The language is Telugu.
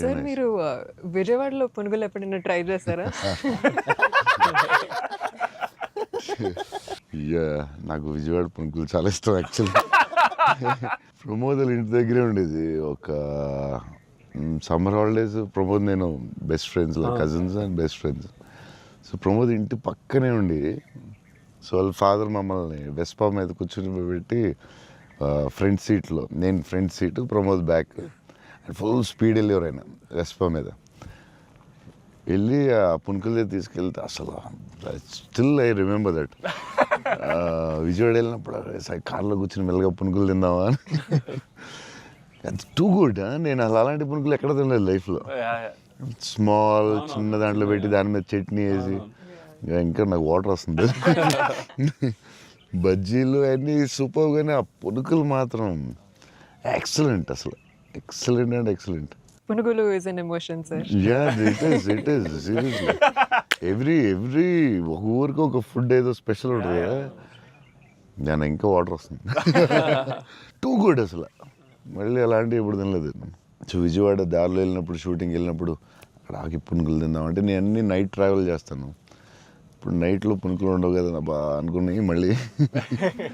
సార్ మీరు విజయవాడలో పునుగులు ఎప్పుడైనా ట్రై చేస్తారా యా నాకు విజయవాడ పునుకులు చాలా ఇష్టం యాక్చువల్లీ ప్రమోదల్ ఇంటి దగ్గరే ఉండేది. ఒక సమ్మర్ హాలిడేస్ ప్రమోద్ నేను best friends cousins and best friends so Pramod ఇంటి పక్కనే ఉండి సో వాళ్ళ ఫాదర్ మమ్మల్ని వెస్పా మీద కూర్చుని పెట్టి ఫ్రంట్ సీట్లో నేను front seat Pramod back full speed వెళ్ళేవారు ఆయన వెస్పా మీద. వెళ్ళి ఆ పుణుకుల దగ్గర తీసుకెళ్తే అసలు still I remember that Vijayawada వెళ్ళినప్పుడు "సరే, కార్లో కూర్చుని మెల్లగా పునుకులు తిందామా? అని. టూ గుడ్ నేను అసలు అలాంటి పునుకులు ఎక్కడ తినలేదు లైఫ్లో. స్మాల్ చిన్న దాంట్లో పెట్టి దాని మీద చట్నీ వేసి ఇంకా నాకు వాటర్ వస్తుంది. బజ్జీలు అన్నీ సూపర్ కానీ ఆ పునుకులు మాత్రం ఎక్సలెంట్ అసలు. ఎక్సలెంట్ అండ్ ఎక్సలెంట్ పునుగులు is an emotion sir yeah it is it is seriously every every ఒక ఊరికి ఒక ఫుడ్ ఏదో స్పెషల్ ఉంటుంది కదా. దాని ఇంకా వాటర్ వస్తుంది. టూ గుడ్ అసలు. మళ్ళీ అలాంటివి ఎప్పుడు తినలేదు. సో విజయవాడ దారిలో వెళ్ళినప్పుడు షూటింగ్ వెళ్ళినప్పుడు అక్కడ ఆకి పునుకులు తిందామంటే నేను అన్ని నైట్ ట్రావెల్ చేస్తాను. ఇప్పుడు నైట్లో పునుకులు ఉండవు కదా బా అనుకుని మళ్ళీ.